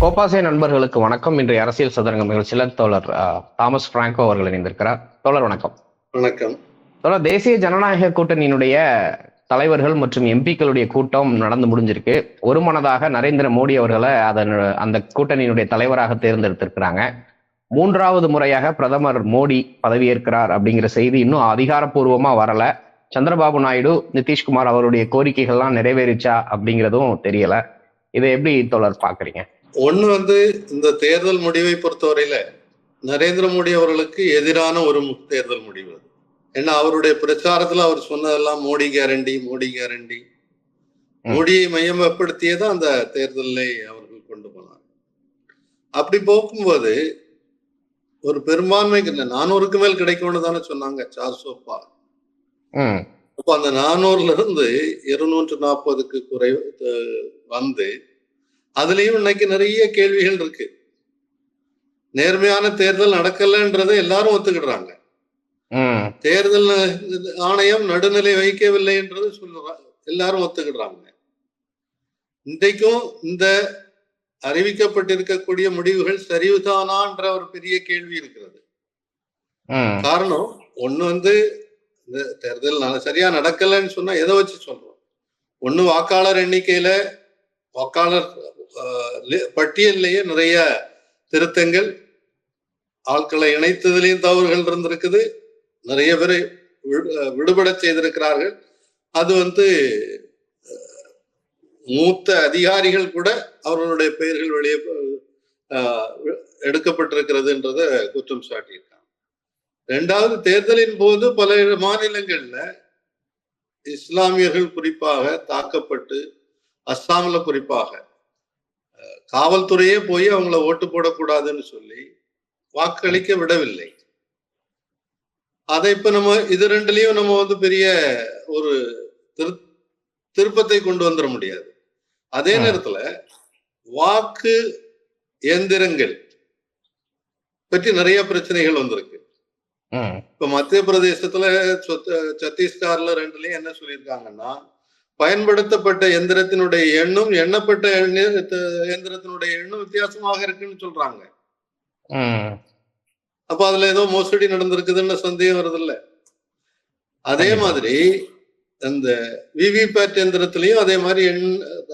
கோபாசே நண்பர்களுக்கு வணக்கம். இன்றைய அரசியல் சதுரங்கம் நிகழ்ச்சியில் தோழர் தாமஸ் பிராங்கோ அவர்கள் இணைந்திருக்கிறார். தோழர் வணக்கம். வணக்கம். தோழர் தேசிய ஜனநாயக கூட்டணியினுடைய தலைவர்கள் மற்றும் எம்பிக்களுடைய கூட்டம் நடந்து முடிஞ்சிருக்கு. ஒருமனதாக நரேந்திர மோடி அவர்களை அதன் அந்த கூட்டணியினுடைய தலைவராக தேர்ந்தெடுத்திருக்கிறாங்க. மூன்றாவது முறையாக பிரதமர் மோடி பதவியேற்கிறார் அப்படிங்கிற செய்தி இன்னும் அதிகாரப்பூர்வமா வரல. சந்திரபாபு நாயுடு நிதிஷ்குமார் அவருடைய கோரிக்கைகள்லாம் நிறைவேறிச்சா அப்படிங்கிறதும் தெரியல. இதை எப்படி தோழர் பாக்குறீங்க ஒண்ணு வந்து இந்த தேர்தல் முடிவை பொறுத்தவரையில நரேந்திர மோடி அவர்களுக்கு எதிரான ஒரு தேர்தல் முடிவு ஏன்னா அவருடைய பிரச்சாரத்துல அவர் சொன்னதெல்லாம் மோடி கேரண்டி மோடி கேரண்டி. மோடியை மையப்படுத்தியே தான் அந்த தேர்தலை அவர்கள் கொண்டு போனார் அப்படி போகும்போது ஒரு பெரும்பான்மைக்கு நானூறுக்கு மேல் கிடைக்கும்னு தானே சொன்னாங்க சார் சோப்பா அப்போ அந்த நானூறுல இருந்து இருநூற்று நாற்பதுக்கு குறை வந்து அதுலயும் இன்னைக்கு நிறைய கேள்விகள் இருக்கு. நேர்மையான தேர்தல் நடக்கலன்றதை எல்லாரும் ஒத்துக்கிடுறாங்க. தேர்தல் ஆணையம் நடுநிலை வைக்கவில்லை என்றது சொல்லுறாங்க எல்லாரும் ஒத்துக்கிடுறாங்க. இன்றைக்கும் இந்த அறிவிக்கப்பட்டிருக்கக்கூடிய முடிவுகள் சரிவுதானான்ற ஒரு பெரிய கேள்வி இருக்கிறது. காரணம் ஒண்ணு வந்து இந்த தேர்தல் சரியா நடக்கலைன்னு சொன்னா எதை வச்சு சொல்றோம்? ஒண்ணு வாக்காளர் எண்ணிக்கையில வாக்காளர் பட்டியல்லையே நிறைய திருத்தங்கள் ஆட்களை இணைத்ததுலேயும் தவறுகள் இருந்திருக்குது. நிறைய பேரை விடு- விடுபட செய்திருக்கிறார்கள். அது வந்து மூத்த அதிகாரிகள் கூட அவர்களுடைய பெயர்கள் வெளியே எடுக்கப்பட்டிருக்கிறதுன்றத குற்றம் சாட்டியிருக்காங்க. இரண்டாவது தேர்தலின் போது பல மாநிலங்கள்ல இஸ்லாமியர்கள் குறிப்பாக தாக்கப்பட்டு அஸ்ஸாம்ல குறிப்பாக காவல்துறையே போய் அவங்கள ஓட்டு போடக்கூடாதுன்னு சொல்லி வாக்களிக்க விடவில்லை. அதை இப்ப நம்ம இது ரெண்டுலயும் நம்ம வந்து பெரிய ஒரு திரு திருப்பத்தை கொண்டு வந்துட முடியாது. அதே. நேரத்துல வாக்கு எந்திரங்கள் பற்றி நிறைய பிரச்சனைகள் வந்திருக்கு. இப்ப மத்திய பிரதேசத்துல சொத்த- சத்தீஸ்கர்ல ரெண்டுலயும் என்ன சொல்லியிருக்காங்கன்னா பயன்படுத்தப்பட்ட எந்திரத்தினுடைய எண்ணும் எண்ணப்பட்ட எந்திரத்தினுடைய எண்ணும் வித்தியாசமாக இருக்குன்னு சொல்றாங்க. அப்ப அதுல ஏதோ மோசடி நடந்திருக்குதுன்னு சந்தேகம் வருது இல்ல அதே. மாதிரி அந்த விவிபேட் எந்திரத்திலையும் அதே மாதிரி எண்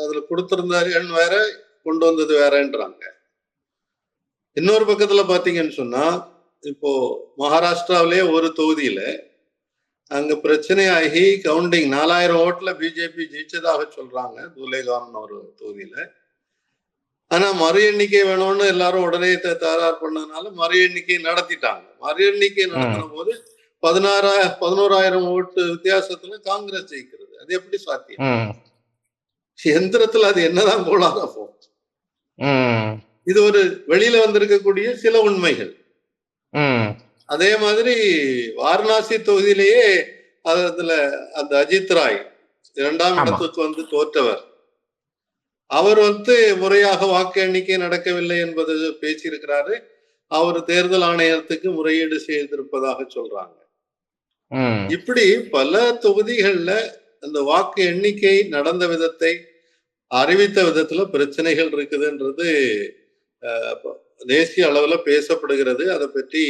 அதுல கொடுத்திருந்த எண் வேற கொண்டு வந்தது வேறன்றாங்க. இன்னொரு பக்கத்துல பாத்தீங்கன்னு சொன்னா இப்போ மகாராஷ்டிராவிலே ஒரு தொகுதியில அங்க பிரச்சனையாகி கவுண்டிங் நாலாயிரம் ஓட்டுல பிஜேபி ஜெயிச்சதாக சொல்றாங்க துலேகாம்னு ஒரு தொகுதியில. ஆனா மறு எண்ணிக்கை வேணும்னு எல்லாரும் உடனே தயார் பண்ணதுனால மறு எண்ணிக்கை நடத்திட்டாங்க. மறு எண்ணிக்கை நடத்தின போது பதினாறா பதினோராயிரம் ஓட்டு வித்தியாசத்துல காங்கிரஸ் ஜெயிக்கிறது. அது எப்படி சாத்தியம்? எந்திரத்துல அது என்னதான் கோளாறு ம். இது ஒரு வெளியில வந்திருக்கக்கூடிய சில உண்மைகள். அதே மாதிரி வாரணாசி தொகுதியிலேயே அதுல அந்த அஜித் ராய் இரண்டாம். இடத்துக்கு வந்து தோற்றவர். அவர் வந்து முறையாக வாக்கு எண்ணிக்கை நடக்கவில்லை என்பது பேசியிருக்கிறாரு. அவர் தேர்தல் ஆணையத்துக்கு முறையீடு செய்திருப்பதாக சொல்றாங்க. இப்படி பல தொகுதிகள்ல அந்த வாக்கு எண்ணிக்கை நடந்த விதத்தை அறிவித்த விதத்துல பிரச்சனைகள் இருக்குதுன்றது தேசிய அளவுல பேசப்படுகிறது. அதை பற்றி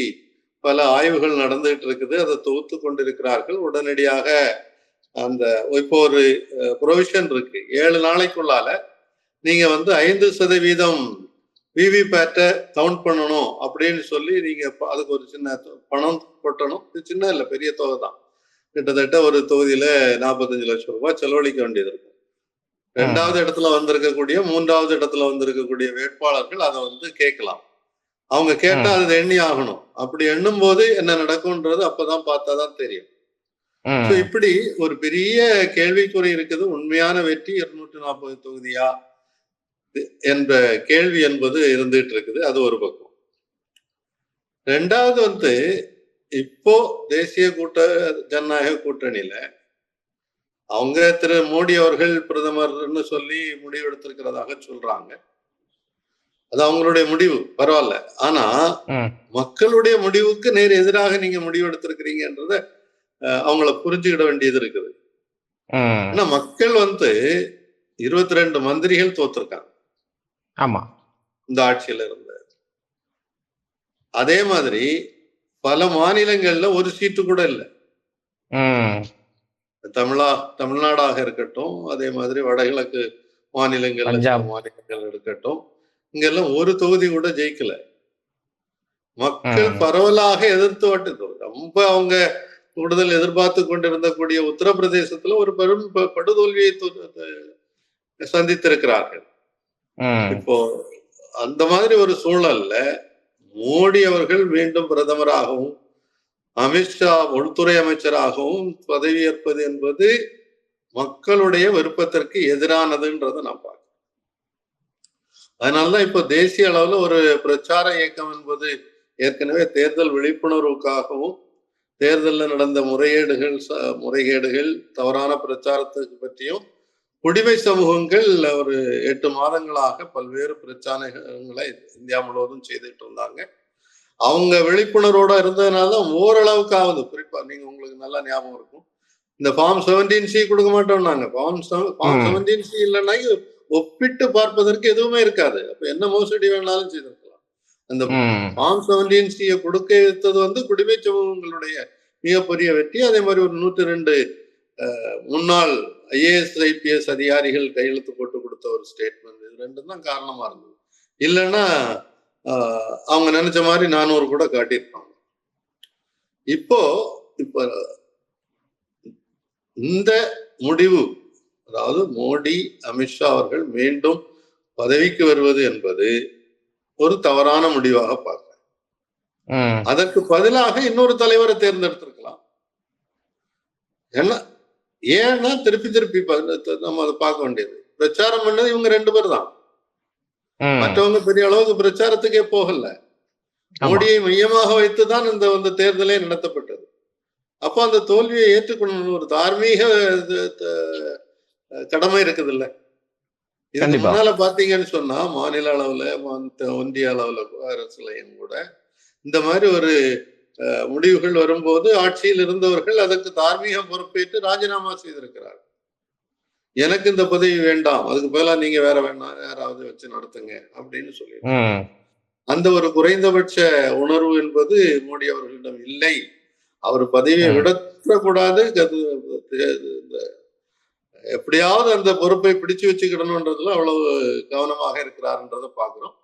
பல ஆய்வுகள் நடந்துகிட்டு இருக்குது. அதை தொகுத்து கொண்டிருக்கிறார்கள். உடனடியாக அந்த இப்போ ஒரு ப்ரொவிஷன் இருக்கு. ஏழு நாளைக்குள்ளால நீங்க வந்து ஐந்து சதவீதம் விவிபேட்டை கவுண்ட் பண்ணணும் அப்படின்னு சொல்லி நீங்க அதுக்கு ஒரு சின்ன பணம் கொட்டணும். இது சின்ன இல்லை பெரிய தொகை தான். கிட்டத்தட்ட ஒரு தொகுதியில நாற்பத்தஞ்சு லட்சம் ரூபாய் செலவழிக்க வேண்டியது இருக்கும். ரெண்டாவது இடத்துல வந்திருக்கக்கூடிய மூன்றாவது இடத்துல வந்திருக்கக்கூடிய வேட்பாளர்கள் அதை வந்து கேட்கலாம். அவங்க கேட்டா அது எண்ணி ஆகணும். அப்படி எண்ணும் போது என்ன நடக்கும்ன்றது அப்பதான் பார்த்தாதான் தெரியும். இப்படி ஒரு பெரிய கேள்விக்குறி இருக்குது. உண்மையான வெற்றி இருநூற்றி நாற்பது தொகுதியா? என்ற கேள்வி என்பது இருந்துட்டு இருக்குது. அது ஒரு பக்கம். ரெண்டாவது வந்து இப்போ தேசிய கூட்ட ஜனநாயக கூட்டணியில அவங்க திரு மோடி அவர்கள் பிரதமர்னு சொல்லி முடிவு எடுத்திருக்கிறதாக சொல்றாங்க. அது அவங்களுடைய முடிவு பரவாயில்ல. ஆனா மக்களுடைய முடிவுக்கு நேர் எதிராக நீங்க முடிவு எடுத்திருக்கிறீங்கன்றத அஹ், அவங்கள புரிஞ்சுக்கிட வேண்டியது இருக்குது. ஆனா மக்கள் வந்து இருபத்தி ரெண்டு மந்திரிகள் தோத்திருக்காங்க. ஆமா. இந்த ஆட்சியில இருந்த அதே மாதிரி பல மாநிலங்கள்ல ஒரு சீட்டு கூட இல்லை. தமிழா தமிழ்நாடாக இருக்கட்டும் அதே மாதிரி வடகிழக்கு பஞ்சாப். மாநிலங்கள் இருக்கட்டும் இங்கெல்லாம் ஒரு தொகுதி கூட ஜெயிக்கல மக்கள். பரவலாக எதிர்த்து வாட்டு ரொம்ப அவங்க கூடுதல் எதிர்பார்த்து கொண்டிருந்தக்கூடிய உத்தரப்பிரதேசத்துல ஒரு பெரும் படுதோல்வியை சந்தித்திருக்கிறார்கள் இப்போ அந்த மாதிரி ஒரு சூழல்ல மோடி அவர்கள் மீண்டும் பிரதமராகவும் அமித்ஷா உள்துறை அமைச்சராகவும் பதவியேற்பது என்பது மக்களுடைய விருப்பத்திற்கு எதிரானதுன்றதை நான் பார்க்கிறேன். அதனாலதான் இப்போ தேசிய அளவுல ஒரு பிரச்சார இயக்கம் என்பது ஏற்கனவே தேர்தல் விழிப்புணர்வுக்காகவும் தேர்தலில் நடந்த முறைகேடுகள் முறைகேடுகள் தவறான பிரச்சாரத்துக்கு பற்றியும் குடிமை சமூகங்கள் ஒரு எட்டு மாதங்களாக பல்வேறு பிரச்சாரங்களை இந்தியா முழுவதும் செய்துட்டு இருந்தாங்க. அவங்க விழிப்புணர்வோட இருந்ததுனால தான் ஓரளவுக்காவது குறிப்பா நீங்க உங்களுக்கு நல்லா ஞாபகம் இருக்கும். இந்த ஃபார்ம் செவன்டீன் சி கொடுக்க மாட்டோம்னாங்க. ஃபார்ம் ஃபார்ம் ம். செவன்டீன் சி இல்லைன்னா ஒப்பிட்டு பார்ப்பதற்கு எதுவுமே இருக்காது. அப்ப என்ன மோசடி வேணாலும் செய்திருக்கலாம். அந்த ஃபார்ம் செவன்டீன் சியை கொடுக்க வைத்தது வந்து குடிமை சமூகங்களுடைய மிகப்பெரிய வெற்றி. அதே மாதிரி ஒரு நூற்றி ரெண்டு முன்னாள் ஐஏஎஸ் ஐபிஎஸ் அதிகாரிகள் கையெழுத்து போட்டு கொடுத்த ஒரு ஸ்டேட்மெண்ட் இது ரெண்டும் தான் காரணமா இருந்தது. இல்லைன்னா அவங்க நினைச்ச மாதிரி நானூறு கூட காட்டியிருப்பாங்க. இப்போ இப்போ இந்த முடிவு அதாவது மோடி அமித்ஷா அவர்கள் மீண்டும் பதவிக்கு வருவது என்பது ஒரு தவறான முடிவாக பார்க்கிறேன். அதற்கு பதிலாக இன்னொரு தலைவரை தேர்ந்தெடுத்திருக்கலாம். என்ன ஏன்னா திருப்பி திருப்பி நம்ம அதை பார்க்க வேண்டியது. பிரச்சாரம் பண்ணது இவங்க ரெண்டு பேர் தான். மற்றவங்க பெரிய அளவுக்கு பிரச்சாரத்துக்கே போகல. மோடியை மையமாக வைத்துதான் இந்த வந்து தேர்தலே நடத்தப்பட்டது. அப்போ அந்த தோல்வியை ஏற்றுக்கொள்ளணும் ஒரு தார்மீக கடமை இருக்குது இல்ல இதுக்கு. முன்னால பாத்தீங்கன்னு சொன்னா மாநில அளவுல ஒன்றிய அளவுல அரசுலையும் கூட இந்த மாதிரி ஒரு முடிவுகள் வரும்போது ஆட்சியில் இருந்தவர்கள் அதற்கு தார்மீக பொறுப்பேற்று ராஜினாமா செய்திருக்கிறார் எனக்கு இந்த பதவி வேண்டாம். அதுக்கு பதிலா நீங்க வேற வேணாம் யாராவது வச்சு நடத்துங்க அப்படின்னு சொல்லி அந்த ஒரு குறைந்தபட்ச உணர்வு என்பது மோடி அவர்களிடம் இல்லை. அவர் பதவியை. விடக்கூடாது. எப்படியாவது அந்த பொறுப்பை பிடிச்சு வச்சுக்கிடணுன்றதுல அவ்வளவு கவனமாக இருக்கிறார்ன்றதை பார்க்கிறோம்.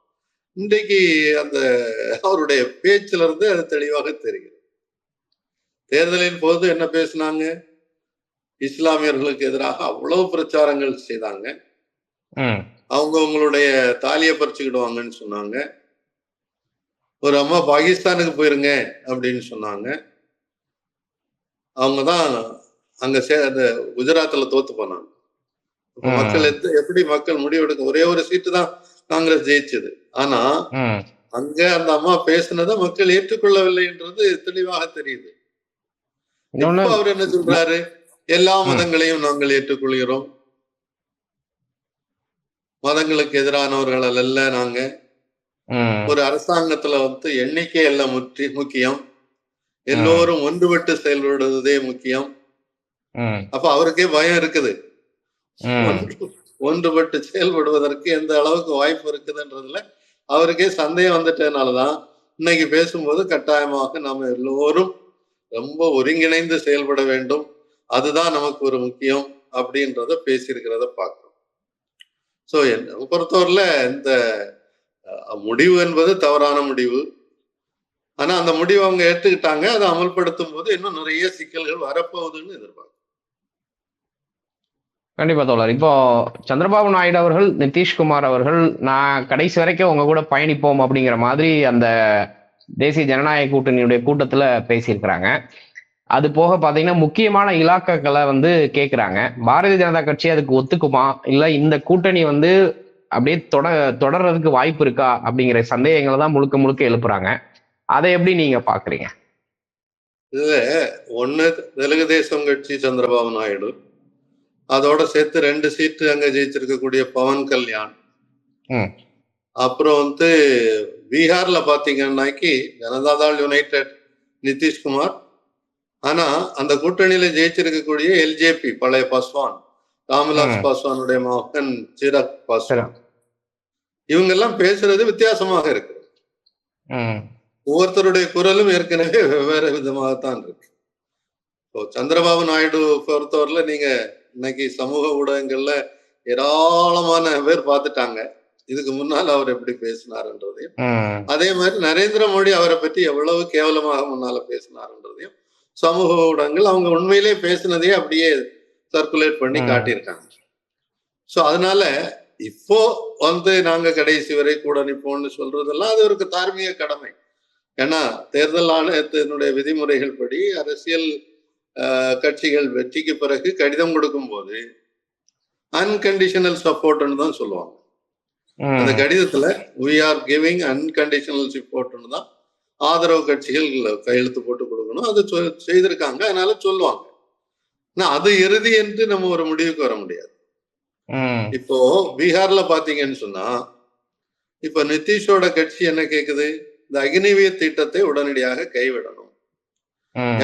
இன்றைக்கு அந்த அவருடைய பேச்சில இருந்து அது தெளிவாக தெரிகிறது. தேர்தலின் போது என்ன பேசினாங்க? இஸ்லாமியர்களுக்கு எதிராக அவ்வளவு பிரச்சாரங்கள் செய்தாங்க. அவங்க உங்களுடைய தாலியை பறிச்சுக்கிடுவாங்கன்னு சொன்னாங்க. ஒரு அம்மா பாகிஸ்தானுக்கு போயிருங்க அப்படின்னு சொன்னாங்க. அவங்க தான் அங்க சே அந்த குஜராத்ல தோத்து போனாங்க. மக்கள் எப்படி மக்கள் முடிவெடுக்க ஒரே ஒரு சீட்டு தான் காங்கிரஸ் ஜெயிச்சது. ஆனா அங்க அந்த அம்மா பேசுனதை மக்கள் ஏற்றுக்கொள்ளவில்லைன்றது தெளிவாக தெரியுது. அவர் என்ன சொல்றாரு? எல்லா. மதங்களையும் நாங்கள் ஏற்றுக்கொள்கிறோம். மதங்களுக்கு எதிரானவர்கள் அல்ல நாங்க. ஒரு அரசாங்கத்துல வந்து எண்ணிக்கை எல்லாம் முற்றி முக்கியம். எல்லோரும் ஒன்றுபட்டு செயல்படுவதே முக்கியம். அப்ப அவருக்கே பயம் இருக்குது. ஒன்றுபட்டு செயல்படுவதற்கு எந்த அளவுக்கு வாய்ப்பு இருக்குதுன்றதுல அவருக்கே சந்தேகம் வந்துட்டதுனாலதான் இன்னைக்கு பேசும்போது கட்டாயமாக நாம எல்லோரும் ரொம்ப ஒருங்கிணைந்து செயல்பட வேண்டும். அதுதான் நமக்கு ஒரு முக்கியம் அப்படின்றத பேசியிருக்கிறத பார்க்கிறோம். சோ என்ன பொறுத்தவரையில இந்த முடிவு என்பது தவறான முடிவு. ஆனா அந்த முடிவை அவங்க ஏற்றுக்கிட்டாங்க அதை அமல்படுத்தும் போது இன்னும் நிறைய சிக்கல்கள் வரப்போகுதுன்னு எதிர்பார்க்கிறோம். கண்டிப்பா தோழர். இப்போ சந்திரபாபு நாயுடு அவர்கள் நிதிஷ்குமார் அவர்கள் நான் கடைசி வரைக்கும் உங்க கூட பயணிப்போம் அப்படிங்கிற மாதிரி அந்த தேசிய ஜனநாயக கூட்டணியுடைய கூட்டத்துல பேசியிருக்கிறாங்க. அது போக பாத்தீங்கன்னா முக்கியமான இலாக்காக்களை வந்து கேக்குறாங்க. பாரதிய ஜனதா கட்சி அதுக்கு ஒத்துக்குமா? இல்ல இந்த கூட்டணி வந்து அப்படியே தொட தொடர்றதுக்கு வாய்ப்பு இருக்கா? அப்படிங்கிற சந்தேகங்களை தான் முழுக்க முழுக்க எழுப்புறாங்க. அதை எப்படி நீங்க பாக்குறீங்க? ஒண்ணு தெலுங்கு தேசம் கட்சி சந்திரபாபு நாயுடு. அதோட சேர்த்து ரெண்டு சீட்டு அங்க ஜெயிச்சிருக்கக்கூடிய பவன் கல்யாண். ம். அப்புறம் வந்து பீகார்ல பாத்தீங்கன்னாக்கி ஜனதாதள் யுனைடெட் நிதிஷ்குமார் ஆனா அந்த கூட்டணியில ஜெயிச்சிருக்கக்கூடிய எல்ஜேபி பழைய பஸ்வான் ராம்விலாஸ் ம். பாஸ்வானுடைய மகன் சிராக் சரி பாஸ்வான். இவங்க எல்லாம் பேசுறது வித்தியாசமாக இருக்கு. ஒவ்வொருத்தருடைய குரலும் ஏற்கனவே வெவ்வேறு விதமாகத்தான் இருக்கு. இப்போ சந்திரபாபு நாயுடு பொறுத்தவரையில நீங்க இன்னைக்கு சமூக ஊடகங்கள்ல ஏராளமான பேர் பார்த்துட்டாங்க. இதுக்கு முன்னால் அவர் எப்படி பேசினாருன்றதையும் அதே மாதிரி நரேந்திர மோடி அவரை பற்றி எவ்வளவு கேவலமாக முன்னால பேசினாருன்றதையும் சமூக ஊடகங்கள் அவங்க உண்மையிலே பேசினதையே அப்படியே சர்க்குலேட் பண்ணி. காட்டியிருக்காங்க. சோ அதனால இப்போ வந்து நாங்க கடைசி வரை கூட நிப்போம்னு சொல்றதெல்லாம் அது ஒரு தார்மீக கடமை. ஏன்னா தேர்தல் ஆணையத்தினுடைய விதிமுறைகள் படி அரசியல் கட்சிகள் வெற்றிக்கு பிறகு கடிதம் கொடுக்கும் போது அன்கண்டிஷனல் சப்போர்ட்னு தான் சொல்லுவாங்க. அந்த கடிதத்துல we ஆர் கிவிங் அன்கண்டிஷனல் சப்போர்ட்னு தான் ஆதரவு கட்சிகள் கையெழுத்து போட்டு கொடுக்கணும் அது செய்திருக்காங்க. அதனால சொல்லுவாங்க. ஆனா அது இறுதி என்று நம்ம ஒரு முடிவுக்கு வர முடியாது. இப்போ பீகார்ல பாத்தீங்கன்னு சொன்னா இப்ப நிதிஷோட கட்சி என்ன கேக்குது? இந்த அக்னிவீர் திட்டத்தை உடனடியாக கைவிடணும்.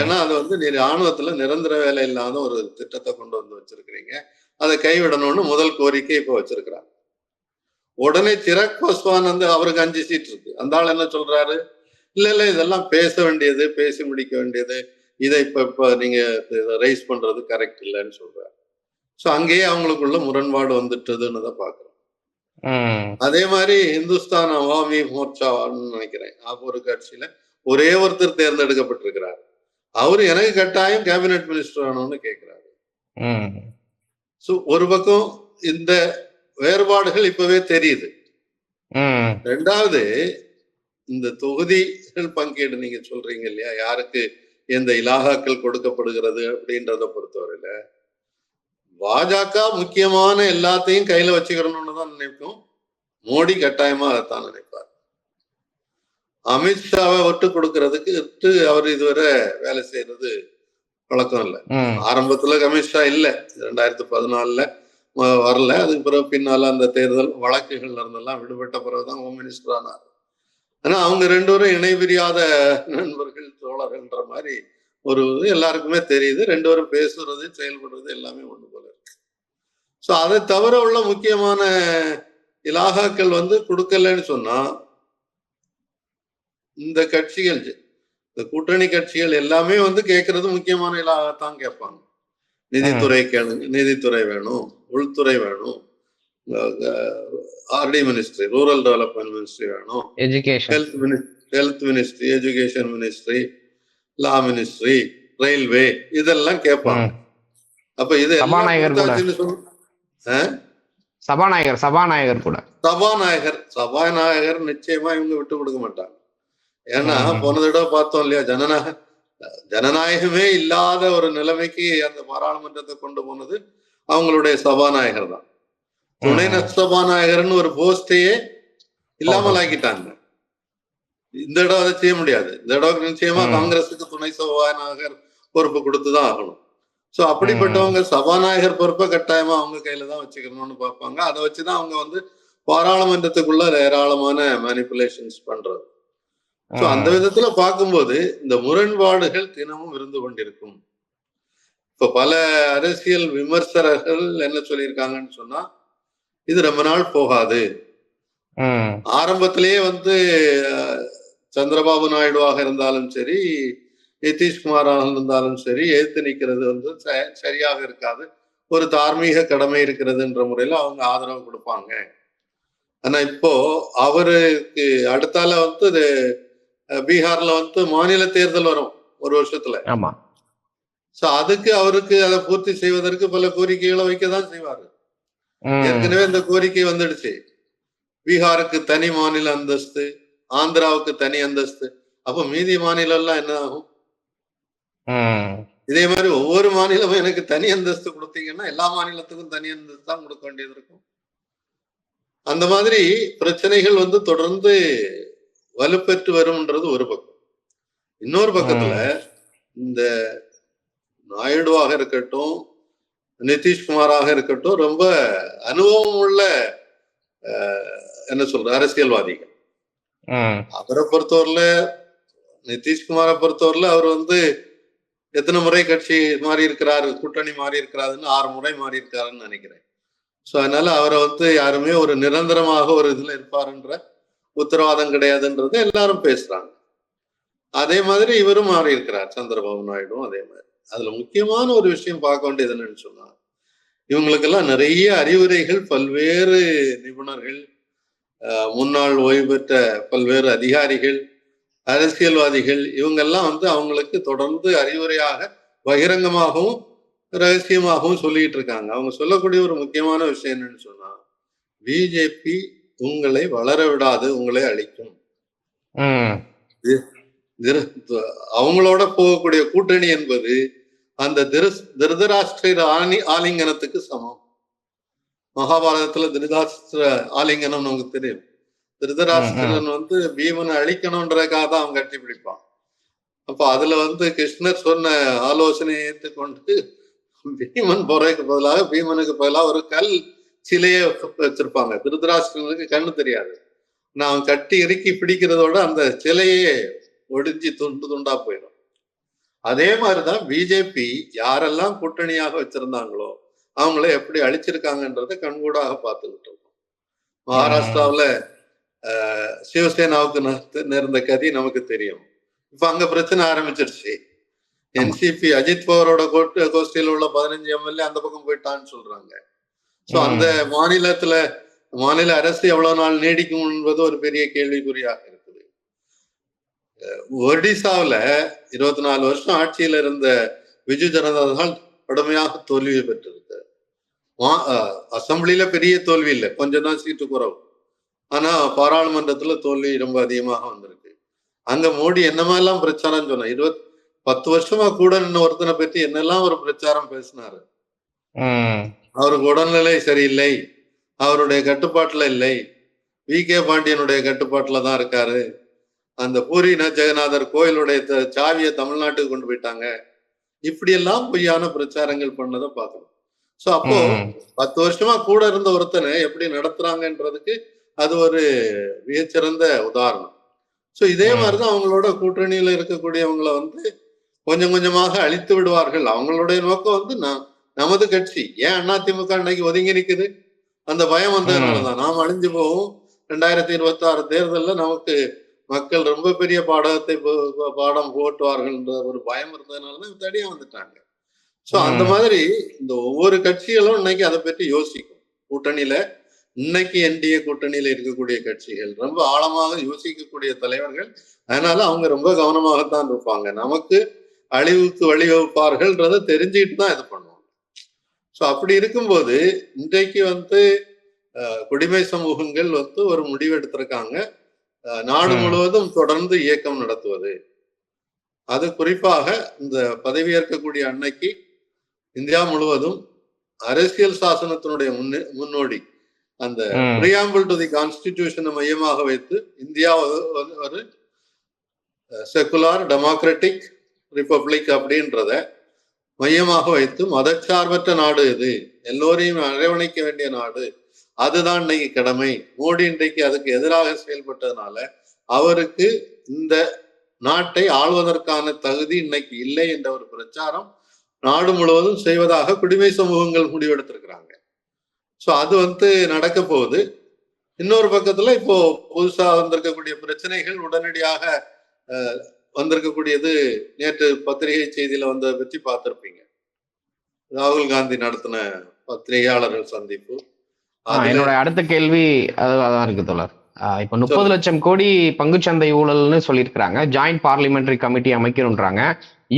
ஏன்னா அது வந்து நீ ராணுவத்துல நிரந்தர வேலை இல்லாத ஒரு திட்டத்தை கொண்டு வந்து வச்சிருக்கிறீங்க. அதை கைவிடணும்னு முதல் கோரிக்கை இப்போ வச்சிருக்கிறாங்க. உடனே சிராக் பாஸ்வான் வந்து அவருக்கு அஞ்சு சீட் இருக்கு. அந்த ஆள் என்ன சொல்றாரு? இல்ல இல்ல இதெல்லாம் பேச வேண்டியது பேசி முடிக்க வேண்டியது. இதை இப்ப இப்ப நீங்க ரைஸ் பண்றது கரெக்ட் இல்லைன்னு சொல்றாரு. ஸோ அங்கேயே அவங்களுக்குள்ள முரண்பாடு வந்துட்டதுன்னு தான் பாக்குறோம் அதே மாதிரி இந்துஸ்தான் அவாமி மோர்ச்சான்னு நினைக்கிறேன். ஒரு கட்சியில ஒரே ஒருத்தர் தேர்ந்தெடுக்கப்பட்டிருக்கிறார். அவரு எனக்கு கட்டாயம் கேபினெட் மினிஸ்டர் கேட்கிறாரு ம். ஸோ ஒரு பக்கம் இந்த வேறுபாடுகள் இப்பவே தெரியுது. ரெண்டாவது இந்த தொகுதிகள் பங்கீடு நீங்க சொல்றீங்க இல்லையா? யாருக்கு எந்த இலாகாக்கள் கொடுக்கப்படுகிறது அப்படின்றத பொறுத்தவரையில பாஜக முக்கியமான எல்லாத்தையும் கையில வச்சுக்கிறணும்னு தான் நினைக்கும் மோடி கட்டாயமா அதைத்தான் நினைப்பார். அமித்ஷாவை விட்டு கொடுக்கறதுக்கு அவர் இதுவரை வேலை செய்யறது பழக்கம் இல்லை. ஆரம்பத்துல அமித்ஷா இல்ல. ரெண்டாயிரத்தி பதினாலுல வரல. அதுக்கு பிறகு பின்னால அந்த தேர்தல் வழக்குகள்ல இருந்தெல்லாம் விடுபட்ட பிறகுதான் ஹோம் மினிஸ்டர் ஆனார். ஆனா அவங்க ரெண்டு பேரும் இணை பிரியாத நண்பர்கள் தோழர்கள்ன்ற மாதிரி ஒரு இது எல்லாருக்குமே தெரியுது. ரெண்டு பேரும் பேசுறது செயல்படுறது எல்லாமே ஒண்ணு போல இருக்கு. ஸோ அதை தவிர உள்ள முக்கியமான இலாகாக்கள் வந்து கொடுக்கலன்னு சொன்னா இந்த கட்சிகள் இந்த கூட்டணி கட்சிகள் எல்லாமே வந்து கேட்கறது முக்கியமான இலாகத்தான் கேட்பாங்க. நிதித்துறை கேளுங்க நிதித்துறை வேணும் உள்துறை வேணும் RD ministry rural development ministry வேணும் education health health ministry education ministry law ministry railway இதெல்லாம் கேட்பாங்க அப்ப இது சபாநாயகர்? சபாநாயகர் சபாநாயகர் கூட. சபாநாயகர் சபாநாயகர் நிச்சயமா இவங்க விட்டு கொடுக்க மாட்டாங்க. ஏன்னா. போன தடவை பார்த்தோம் இல்லையா ஜனநாயக ஜனநாயகமே இல்லாத ஒரு நிலைமைக்கு அந்த பாராளுமன்றத்தை கொண்டு போனது அவங்களுடைய சபாநாயகர் தான். துணை ம். சபாநாயகர்னு ஒரு போஸ்டையே இல்லாமல். ஆக்கிட்டாங்க. இந்த இடம் அதை செய்ய முடியாது. இந்த இடம் நிச்சயமா. காங்கிரஸுக்கு துணை சபாநாயகர் பொறுப்பு கொடுத்துதான் ஆகணும். சோ அப்படிப்பட்டவங்க சபாநாயகர் பொறுப்பை கட்டாயமா அவங்க கையில தான் வச்சுக்கணும்னு பார்ப்பாங்க. அதை வச்சுதான் அவங்க வந்து பாராளுமன்றத்துக்குள்ள ஏராளமான மேனிப்புலேஷன்ஸ் பண்றது. சோ அந்த விதத்துல பார்க்கும்போது இந்த முரண்பாடுகள் தினமும் இருந்து கொண்டிருக்கும். இப்ப பல அரசியல் விமர்சகர்கள் என்ன சொல்லியிருக்காங்கன்னு சொன்னா இது ரொம்ப நாள் போகாது. ஆரம்பத்திலேயே வந்து சந்திரபாபு நாயுடுவாக இருந்தாலும் சரி நிதிஷ்குமாராக இருந்தாலும் சரி எதிர்த்து நிக்கிறது வந்து ச- சரியாக இருக்காது. ஒரு தார்மீக கடமை இருக்கிறதுன்ற முறையில அவங்க ஆதரவு கொடுப்பாங்க. ஆனா இப்போ அவருக்கு அடுத்தால வந்து பீகார்ல வந்து மாநில தேர்தல் வரும் ஒரு வருஷத்துல. ஆமா. சோ அதுக்கு அவருக்கு அதை பூர்த்தி செய்வதற்கு பல கோரிக்கைகளை வைக்கதான் செய்வாரு. ம் ஏற்கனவே இந்த கோரிக்கை வந்துடுச்சு. பீகாருக்கு தனி மாநில அந்தஸ்து ஆந்திராவுக்கு தனி அந்தஸ்து. அப்ப மீதி மாநிலம் எல்லாம் என்ன ஆகும்? இதே மாதிரி ஒவ்வொரு மாநிலமும் எனக்கு தனி அந்தஸ்து கொடுத்தீங்கன்னா எல்லா மாநிலத்துக்கும் தனி அந்தஸ்து தான் கொடுக்க வேண்டியது இருக்கும். அந்த மாதிரி பிரச்சனைகள் வந்து தொடர்ந்து வலுப்பெற்று வரும்ன்றது ஒரு பக்கம். இன்னொரு பக்கத்துல இந்த நாயுடுவாக இருக்கட்டும் நிதிஷ்குமாராக இருக்கட்டும் ரொம்ப அனுபவம் உள்ள என்ன சொல்ற அரசியல்வாதிகள். அவரை பொறுத்தவரையில நிதிஷ்குமாரை பொறுத்தவரையில அவர் வந்து எத்தனை முறை கட்சி மாறி இருக்கிறாரு கூட்டணி மாறி இருக்கிறாருன்னு ஆறு முறை மாறி இருக்காருன்னு நினைக்கிறேன். ஸோ அதனால அவரை வந்து யாருமே ஒரு நிரந்தரமாக ஒரு இதுல இருப்பாருன்ற உத்தரவாதம் கிடையாதுன்றது எல்லாரும் பேசுறாங்க. அதே மாதிரி இவரும் மாறி இருக்கிறார் சந்திரபாபு நாயுடும் அதே மாதிரி. அதுல முக்கியமான ஒரு விஷயம் பார்க்க வேண்டியது என்னன்னு சொன்னா இவங்களுக்கெல்லாம் நிறைய அறிவுரைகள் பல்வேறு நிபுணர்கள் முன்னாள் ஓய்வு பெற்ற பல்வேறு அதிகாரிகள் அரசியல்வாதிகள் இவங்கெல்லாம் வந்து அவங்களுக்கு தொடர்ந்து அறிவுரையாக பகிரங்கமாகவும் ரகசியமாகவும் சொல்லிட்டு இருக்காங்க. அவங்க சொல்லக்கூடிய ஒரு முக்கியமான விஷயம் என்னன்னு சொன்னா பிஜேபி உங்களை வளர விடாது உங்களை அழிக்கும். அவங்களோட போகக்கூடிய கூட்டணி என்பது அந்த திரு- திருதராஷ்டிர ஆணி ஆலிங்கனத்துக்கு சமம். மகாபாரதத்துல திருதராஷ்டிர ஆலிங்கனம் நமக்கு தெரியும். திருதராஷ்டிரன் வந்து பீமனை அழிக்கணும்ன்றதுக்காக தான் அவன் கட்டி பிடிப்பான். அப்ப அதுல வந்து கிருஷ்ணர் சொன்ன ஆலோசனையை ஏற்றுக்கொண்டு பீமன் போறதுக்கு பதிலாக பீமனுக்கு பதிலாக ஒரு கல் சிலையை வச்சிருப்பாங்க. திருதராஷ்டிரனுக்கு கண்ணு தெரியாது. நான் அவன் கட்டி இறுக்கி பிடிக்கிறதோட அந்த சிலையே ஒடிஞ்சு துண்டு துண்டா போயிடும். அதே மாதிரிதான் பிஜேபி யாரெல்லாம் கூட்டணியாக வச்சிருந்தாங்களோ அவங்கள எப்படி அழிச்சிருக்காங்கன்றத கண்கூடாக பார்த்துக்கிட்டு இருக்கோம். மகாராஷ்டிராவுல சிவசேனாவுக்கு நேர்ந்த கதி நமக்கு தெரியும். இப்ப அங்க பிரச்சனை ஆரம்பிச்சிருச்சு. என்சிபி அஜித் பவரோட கோட்டு கோஷ்டியில் உள்ள பதினஞ்சு எம்எல்ஏ அந்த பக்கம் போயிட்டான்னு சொல்றாங்க. சோ ம். அந்த மாநிலத்துல மாநில அரசு எவ்வளவு நாள் நீடிக்கும் என்பது ஒரு பெரிய கேள்விக்குறியாக இருக்குது அஹ் ஒடிசாவுல இருபத்தி நாலு வருஷம் ஆட்சியில இருந்த பிஜு ஜனதா தள் கடுமையாக தோல்வியை பெற்றிருக்கு அசெம்பிளில பெரிய தோல்வி இல்லை. கொஞ்சம் தான் சீட்டு குறவு. ஆனா பாராளுமன்றத்துல தோல்வி ரொம்ப அதிகமாக வந்திருக்கு. அங்க மோடி என்னமெல்லாம் பிரச்சாரம் சொன்ன இருபத் பத்து வருஷமா கூட நின்று ஒருத்தனை பத்தி என்னெல்லாம் ஒரு பிரச்சாரம் பேசினாரு? அவருக்கு உடல்நிலை சரியில்லை. அவருடைய கட்டுப்பாட்டுல இல்லை. வி கே பாண்டியனுடைய கட்டுப்பாட்டுல தான் இருக்காரு. அந்த பூரி ந- ஜெகநாதர் கோயிலுடைய சாவியை தமிழ்நாட்டுக்கு கொண்டு போயிட்டாங்க. இப்படியெல்லாம் பொய்யான பிரச்சாரங்கள் பண்ணதை பார்க்கணும். சோ அப்போ. பத்து வருஷமா கூட இருந்த ஒருத்தனை எப்படி நடத்துறாங்கன்றதுக்கு அது ஒரு மிகச்சிறந்த உதாரணம். சோ இதே. மாதிரிதான் அவங்களோட கூட்டணியில இருக்கக்கூடியவங்களை வந்து கொஞ்சம் கொஞ்சமாக அழித்து விடுவார்கள். அவங்களுடைய நோக்கம் வந்து நான் நமது கட்சி. ஏன் அதிமுக இன்னைக்கு ஒதுங்கி நிக்குது? அந்த பயம் வந்ததுனாலதான். நாம் அழிஞ்சு போவோம். ரெண்டாயிரத்தி இருபத்தி ஆறு தேர்தல்ல நமக்கு மக்கள் ரொம்ப பெரிய பாடகத்தை போ- போ- பாடம் போட்டுவார்கள்ன்ற ஒரு பயம் இருந்ததுனாலதான் தடியா வந்துட்டாங்க. சோ அந்த. மாதிரி இந்த ஒவ்வொரு கட்சிகளும் இன்னைக்கு அதை பற்றி யோசிக்கும். கூட்டணியில இன்னைக்கு என்டிஏ கூட்டணியில இருக்கக்கூடிய கட்சிகள் ரொம்ப ஆழமாக யோசிக்கக்கூடிய தலைவர்கள். அதனால அவங்க ரொம்ப கவனமாகத்தான் இருப்பாங்க. நமக்கு அழிவுக்கு வழிவகுப்பார்கள்ன்றதை தெரிஞ்சுக்கிட்டு தான் இது பண்ணுவாங்க. ஸோ அப்படி இருக்கும்போது இன்றைக்கு வந்து குடிமை சமூகங்கள் வந்து ஒரு முடிவு எடுத்திருக்காங்க. நாடு. முழுவதும் தொடர்ந்து இயக்கம் நடத்துவது அது குறிப்பாக இந்த பதவியேற்கக்கூடிய அன்னைக்கு இந்தியா முழுவதும் அரசியல் சாசனத்தினுடைய முன்னே முன்னோடி அந்த. பிரியாம்பிள் டு தி கான்ஸ்டிடியூஷனை மையமாக வைத்து இந்தியா ஒரு செகுலார் டெமோக்ராட்டிக் ரிப்பப்ளிக் அப்படின்றத மையமாக வைத்து மதச்சார்பற்ற நாடு இது எல்லோரையும் அரவணைக்க வேண்டிய நாடு அதுதான் இன்னைக்கு கடமை. மோடி இன்றைக்கு அதுக்கு எதிராக செயல்பட்டதுனால அவருக்கு இந்த நாட்டை ஆள்வதற்கான தகுதி இன்னைக்கு இல்லை என்ற ஒரு பிரச்சாரம் நாடு முழுவதும் செய்வதாக குடிமை சமூகங்கள் முடிவெடுத்திருக்கிறாங்க. ஸோ அது வந்து நடக்க போகுது. இன்னொரு பக்கத்துல இப்போ புதுசா வந்திருக்கக்கூடிய பிரச்சனைகள் உடனடியாக வந்திருக்கக்கூடியது நேற்று பத்திரிகை செய்தியில வந்ததை பற்றி பார்த்திருப்பீங்க. ராகுல் காந்தி நடத்தின பத்திரிகையாளர்கள் சந்திப்பு. என்னோட அடுத்த கேள்வி அதுதான் இருக்கு தோழர். இப்ப முப்பது லட்சம் கோடி பங்குச்சந்தை ஊழல்னு சொல்லியிருக்கிறாங்க. ஜாயிண்ட் பார்லிமெண்டரி கமிட்டி அமைக்கணும்ன்றாங்க.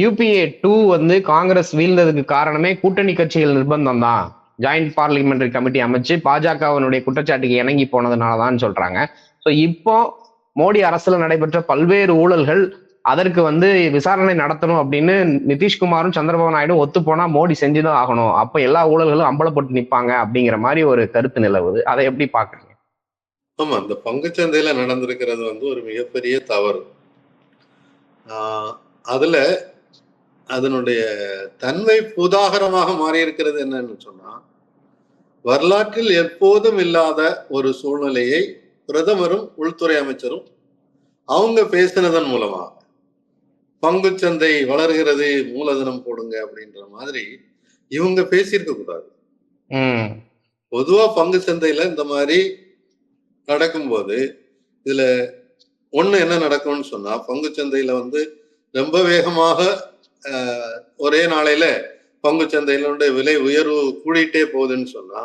யூபிஏ டூ வந்து காங்கிரஸ் வீழ்ந்ததுக்கு காரணமே கூட்டணி கட்சிகள் நிர்பந்தம் தான் ஜாயிண்ட் பார்லிமெண்டரி கமிட்டி அமைச்சு பாஜகவினுடைய குற்றச்சாட்டுக்கு இணங்கி போனதுனாலதான் சொல்றாங்க. ஸோ இப்போ மோடி அரசுல நடைபெற்ற பல்வேறு ஊழல்கள் அதற்கு வந்து விசாரணை நடத்தணும் அப்படின்னு நிதிஷ்குமாரும் சந்திரபாபு நாயுடும் ஒத்து போனா மோடி செஞ்சுதான் ஆகணும். அப்ப எல்லா ஊழல்களும் அம்பலப்பட்டு நிப்பாங்க அப்படிங்கிற மாதிரி ஒரு கருத்து நிலவுது. அதை எப்படி பாக்குறீங்க ஆமா இந்த பங்குச்சந்தையில நடந்திருக்கிறது வந்து ஒரு மிகப்பெரிய தவறு. அதுல அதனுடைய தன்மை புதாகரமாக மாறி இருக்கிறது என்னன்னு சொன்னா வரலாற்றில் எப்போதும் இல்லாத ஒரு சூழ்நிலையை பிரதமரும் உள்துறை அமைச்சரும் அவங்க பேசினதன் மூலமாக பங்குச்சந்தை வளர்கிறது மூலதனம் போடுங்க அப்படின்ற மாதிரி இவங்க பேசியிருக்க கூடாது. பொதுவா பங்கு சந்தையில இந்த மாதிரி நடக்கும்போது இதுல ஒண்ணு என்ன நடக்கும்னு சொன்னா பங்கு சந்தையில வந்து ரொம்ப வேகமாக ஒரே நாளையில பங்கு சந்தையில விலை உயர்வு கூடிட்டே போகுதுன்னு சொன்னா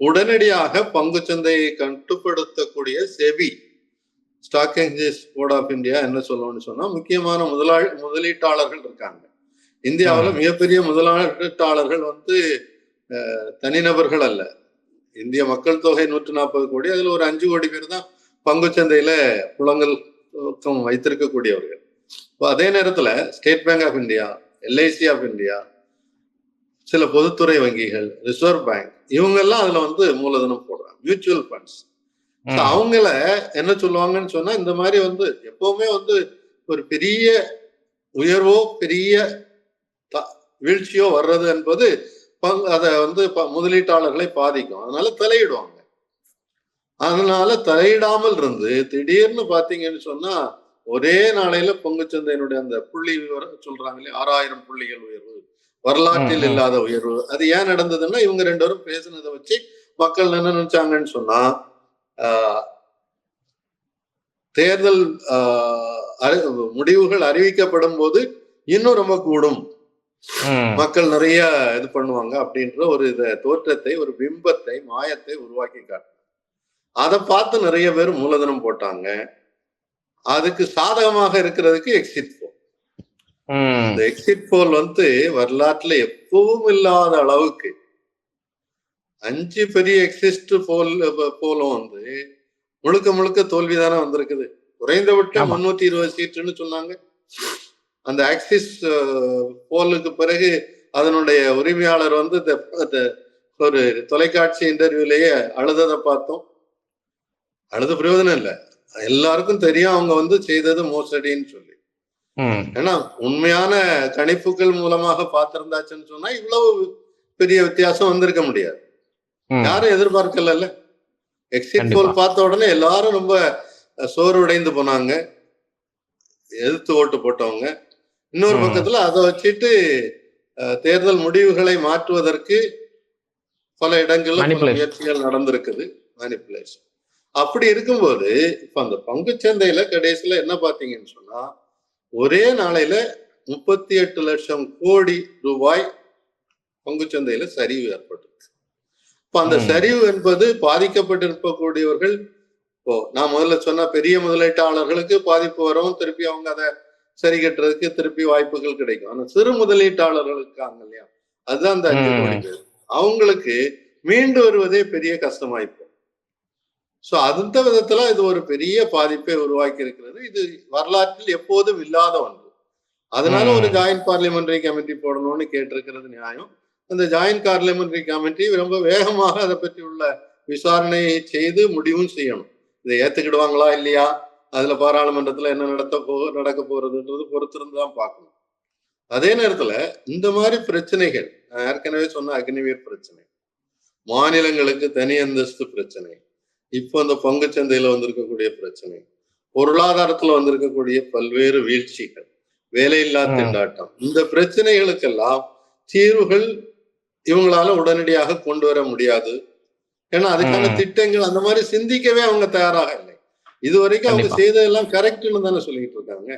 உடனடியாக பங்கு சந்தையை கட்டுப்படுத்தக்கூடிய SEBI stock exchange board of India என்ன சொல்லுவோம்னு சொன்னா முக்கியமான முதலாளி முதலீட்டாளர்கள் இருக்காங்க இந்தியாவுல. மிகப்பெரிய முதலீட்டாளர்கள் வந்து தனிநபர்கள் அல்ல இந்திய மக்கள் தொகை நூற்று நாற்பது கோடி அதுல ஒரு அஞ்சு கோடி பேர் தான் பங்கு சந்தையில புலங்கள் தூக்கம் வைத்திருக்கக்கூடியவர்கள் இப்போ அதே நேரத்துல State Bank of India LIC of India சில பொதுத்துறை வங்கிகள் ரிசர்வ் பேங்க் இவங்க எல்லாம் அதுல வந்து மூலதனம் போடுறாங்க மியூச்சுவல் ஃபண்ட்ஸ். அவங்கள என்ன சொல்லுவாங்கன்னு சொன்னா இந்த மாதிரி வந்து எப்பவுமே வந்து ஒரு பெரிய உயர்வோ பெரிய வீழ்ச்சியோ வர்றது என்பது பங்கு அதை வந்து முதலீட்டாளர்களை பாதிக்கும். அதனால தலையிடுவாங்க. அதனால தலையிடாமல் இருந்து திடீர்னு பாத்தீங்கன்னு சொன்னா ஒரே நாளையில பங்குச்சந்தையினுடைய அந்த புள்ளி விவரம் சொல்றாங்க இல்லையா ஆறாயிரம் புள்ளிகள் உயர்வு வரலாற்றில். இல்லாத உயர்வு. அது ஏன் நடந்ததுன்னா இவங்க ரெண்டு பேரும் பேசுனதை வச்சு மக்கள் என்ன நினைச்சாங்கன்னு சொன்னா தேர்தல் முடிவுகள் அறிவிக்கப்படும் போது இன்னும் ரொம்ப கூடும். மக்கள் நிறைய இது பண்ணுவாங்க அப்படின்ற ஒரு இத தோற்றத்தை ஒரு பிம்பத்தை மாயத்தை உருவாக்கி காட்டினாங்க அதை பார்த்து நிறைய பேர் மூலதனம் போட்டாங்க அதுக்கு சாதகமாக இருக்கிறதுக்கு எக்ஸிட் போல். இந்த எக்ஸிட் போல் வந்து வரலாற்றுல எப்பவும் இல்லாத அளவுக்கு அஞ்சு பெரிய எக்ஸிஸ்ட் போல் போலும் வந்து முழுக்க முழுக்க தோல்விதானே வந்திருக்குது குறைந்தபட்சம். முன்னூத்தி இருபது சீட்டுன்னு சொன்னாங்க அந்த ஆக்சிஸ் போலுக்கு பிறகு அதனுடைய உரிமையாளர் வந்து ஒரு தொலைக்காட்சி இன்டர்வியூலயே அழுததை பார்த்தோம் அழுத பிரயோஜனம் இல்லை எல்லாருக்கும் தெரியும் அவங்க வந்து செய்தது மோசடின்னு சொல்லி. ஏன்னா உண்மையான கணிப்புகள் மூலமாக பார்த்திருந்தாச்சுன்னு சொன்னா இவ்வளவு பெரிய வித்தியாசம் வந்திருக்க முடியாது. யாரும் எதிர்பார்க்கல எக்ஸிட். போல் பார்த்த உடனே எல்லாரும் ரொம்ப சோர்வடைந்து போனாங்க. எதிர்த்து ஓட்டு போட்டவங்க. இன்னொரு. பக்கத்துல அதை வச்சுட்டு தேர்தல் முடிவுகளை மாற்றுவதற்கு பல இடங்கள்ல. முயற்சிகள் நடந்திருக்குது. மேனிப்புலேஷன் அப்படி இருக்கும்போது இப்ப அந்த பங்குச் சந்தையில கடைசியில என்ன பாத்தீங்கன்னு சொன்னா ஒரே நாளையில முப்பத்தி எட்டு லட்சம் கோடி ரூபாய் பங்குச் சந்தையில சரிவு ஏற்பட்டிருக்கு இப்ப அந்த. சரிவு என்பது பாதிக்கப்பட்டிருக்கக்கூடியவர்கள் இப்போ நான் முதல்ல சொன்ன பெரிய முதலீட்டாளர்களுக்கு பாதிப்பு வரும் திருப்பி அவங்க அதை சரி கட்டுறதுக்கு திருப்பி வாய்ப்புகள் கிடைக்கும். ஆனா சிறு முதலீட்டாளர்களுக்கு இருக்காங்க இல்லையா? அதுதான் அந்த அஞ்சு ம். கோடி பேர். அவங்களுக்கு மீண்டு வருவதே பெரிய கஷ்டமாயிப்போம். சோ அந்த விதத்துல இது ஒரு பெரிய பாதிப்பை உருவாக்கி இருக்கிறது இது வரலாற்றில் எப்போதும் இல்லாத ஒன்று. அதனால ஒரு. ஜாயிண்ட் பார்லிமெண்டரி கமிட்டி போடணும்னு கேட்டிருக்கிறது நியாயம். அந்த ஜாயிண்ட் பார்லிமெண்டரி கமிட்டி ரொம்ப வேகமாக அதை பற்றி உள்ள விசாரணையை செய்து முடிவும் செய்யணும். இதை ஏத்துக்கிடுவாங்களா இல்லையா? அதுல பாராளுமன்றத்துல என்ன நடத்த போ நடக்க போறதுன்றது பொறுத்திருந்து தான் பார்க்கணும். அதே நேரத்துல இந்த மாதிரி பிரச்சனைகள் நான் ஏற்கனவே சொன்ன அக்னிவீர் பிரச்சனை மாநிலங்களுக்கு தனி அந்தஸ்து பிரச்சனை இப்போ இந்த பங்குச் சந்தையில வந்திருக்கக்கூடிய பிரச்சனை பொருளாதாரத்துல வந்திருக்கக்கூடிய பல்வேறு வீழ்ச்சிகள் வேலையில்லா. திண்டாட்டம் இந்த பிரச்சனைகளுக்கெல்லாம் தீர்வுகள் இவங்களால உடனடியாக கொண்டு வர முடியாது ஏன்னா அதுக்கான. திட்டங்கள் அந்த மாதிரி சிந்திக்கவே அவங்க தயாராக இல்லை இது வரைக்கும் அவங்க. செய்ததெல்லாம் கரெக்ட்னு தானே சொல்லிட்டு இருக்காங்க.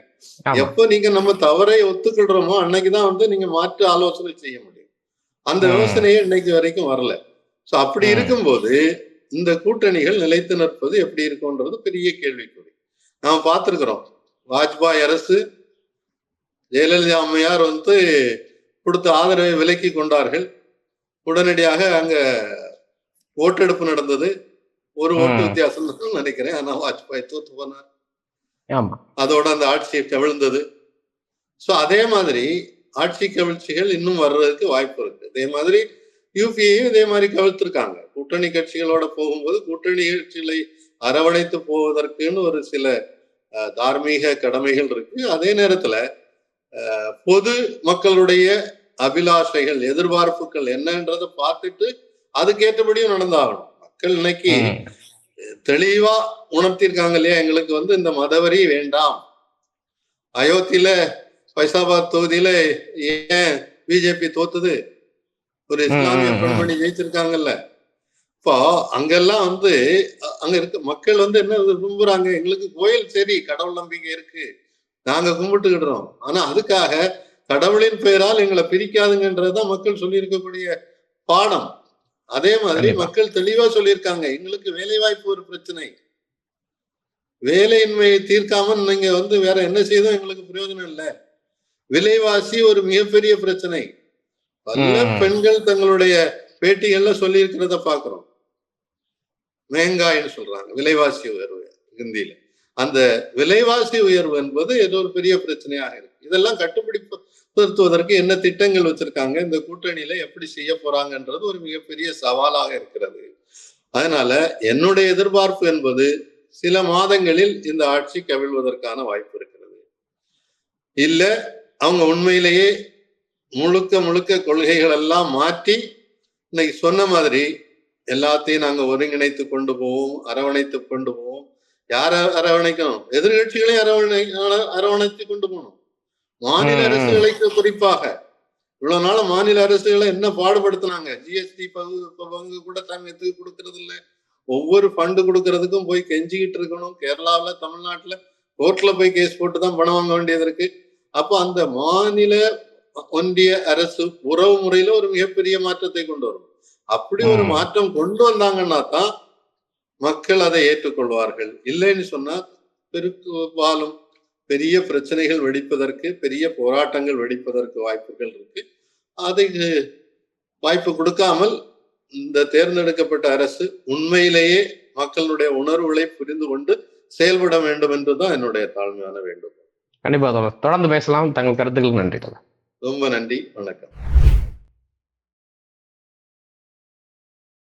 எப்போ நீங்க நம்ம தவறை ஒத்துக்கிடுறோமோ அன்னைக்குதான் வந்து நீங்க மாற்று ஆலோசனை செய்ய முடியும் அந்த. யோசனையே இன்னைக்கு வரைக்கும் வரல சோ அப்படி. இருக்கும்போது இந்த கூட்டணிகள் நிலைத்து நிற்பது எப்படி இருக்கும்ன்றது பெரிய கேள்விக்குறி நாம பார்த்திருக்கிறோம் வாஜ்பாய் அரசு ஜெயலலிதா அம்மையார் வந்து கொடுத்த ஆதரவை விலக்கி கொண்டார்கள் உடனடியாக அங்க ஓட்டெடுப்பு நடந்தது. ஒரு ஓட்டு. வித்தியாசம் நினைக்கிறேன். ஆனா வாஜ்பாய் தோத்து போனார். அதோட அந்த ஆட்சி கவிழ்ந்தது. சோ அதே மாதிரி ஆட்சி கவிழ்ச்சிகள் இன்னும் வர்றதுக்கு வாய்ப்பு இருக்கு. அதே மாதிரி யூபியையும் இதே மாதிரி கவிழ்த்திருக்காங்க. கூட்டணி கட்சிகளோட போகும்போது கூட்டணி கட்சிகளை அரவணைத்து போவதற்குன்னு ஒரு சில தார்மீக கடமைகள் இருக்கு. அதே நேரத்துல பொது மக்களுடைய அபிலாஷைகள் எதிர்பார்ப்புகள் என்னன்றதை பார்த்துட்டு அதுக்கேற்றபடியும் நடந்தாகணும். மக்கள் இன்னைக்கு. தெளிவா உணர்த்திருக்காங்க இல்லையா? எங்களுக்கு வந்து இந்த மதவரி வேண்டாம். அயோத்தியில ஃபைசாபாத் தொகுதியில ஏன் பிஜேபி தோத்துது? ஒரு இஸ்லாமிய. பெண்மணி ஜெயிச்சிருக்காங்கல்ல. இப்போ அங்கெல்லாம் வந்து அங்க இருக்க மக்கள் வந்து என்ன விரும்புறாங்க? எங்களுக்கு கோயில் சரி கடவுள் நம்பிக்கை இருக்கு. நாங்க கும்பிட்டுக்கிடுறோம். ஆனா அதுக்காக கடவுளின் பெயரால் எங்களை பிரிக்காதுங்கன்றதுதான் மக்கள் சொல்லியிருக்கக்கூடிய பாடம். அதே மாதிரி. மக்கள் தெளிவா சொல்லியிருக்காங்க எங்களுக்கு வேலை வாய்ப்பு ஒரு பிரச்சனை. வேலையின்மையை தீர்க்காம நீங்க வந்து வேற என்ன செய்தும் எங்களுக்கு பிரயோஜனம் இல்லை. விலைவாசி ஒரு மிகப்பெரிய பிரச்சனை. பல. பெண்கள் தங்களுடைய பேட்டிகள்ல சொல்லி இருக்கிறத பாக்குறோம். மேங்காய்னு சொல்றாங்க விலைவாசி உயர்வு ஹிந்தியில. அந்த விலைவாசி உயர்வு என்பது ஏதோ ஒரு பெரிய பிரச்சனையாக இருக்கு. இதெல்லாம் நிறுத்துவதற்கு என்ன திட்டங்கள் வச்சிருக்காங்க? இந்த கூட்டணியில எப்படி செய்ய போறாங்கன்றது ஒரு மிகப்பெரிய சவாலாக இருக்கிறது. அதனால என்னுடைய எதிர்பார்ப்பு என்பது சில மாதங்களில் இந்த ஆட்சி கவிழ்வதற்கான வாய்ப்பு இருக்கிறது. இல்ல அவங்க உண்மையிலேயே முழுக்க முழுக்க கொள்கைகள் எல்லாம் மாற்றி இன்னைக்கு சொன்ன மாதிரி எல்லாத்தையும் நாங்க ஒருங்கிணைத்து கொண்டு போவோம் அரவணைத்து கொண்டு போவோம். யார அரவணைக்கணும்? எதிர்கட்சிகளை அரவணை அரவணைத்து கொண்டு போகணும். மாநில. அரசுகளுக்கு குறிப்பாக. இவ்வளவு நாள் மாநில அரசுகளை என்ன பாடுபடுத்தினாங்க? ஜிஎஸ்டி பங்கு பங்கு கூட தமிழகத்துக்கு கொடுக்கறது இல்ல. ஒவ்வொரு ஃபண்டு கொடுக்கறதுக்கும் போய் கெஞ்சிக்கிட்டு இருக்கணும். கேரளாவுல தமிழ்நாட்டுல கோர்ட்ல போய் கேஸ் போட்டு தான் பணம் வாங்க வேண்டியது இருக்கு. அப்போ அந்த மாநில ஒன்றிய அரசு உறவு முறையில ஒரு மிகப்பெரிய மாற்றத்தை கொண்டு வரும். அப்படி ஒரு. மாற்றம் கொண்டு வந்தாங்கன்னா தான் மக்கள் அதை ஏற்றுக்கொள்வார்கள். இல்லைன்னு சொன்னா பெரும்பாலும் பெரிய பிரச்சனைகள் வெடிப்பதற்கு பெரிய போராட்டங்கள் வெடிப்பதற்கு வாய்ப்புகள் இருக்கு. அதுக்கு வாய்ப்பு கொடுக்காமல் இந்த தேர்ந்தெடுக்கப்பட்ட அரசு உண்மையிலேயே மக்களுடைய உணர்வுகளை புரிந்து கொண்டு செயல்பட வேண்டும் என்றுதான் என்னுடைய தாழ்மையான வேண்டும் கண்டிப்பா தொடர்ந்து பேசலாம். தங்கள் கருத்துக்களுக்கு நன்றி ரொம்ப நன்றி. வணக்கம்.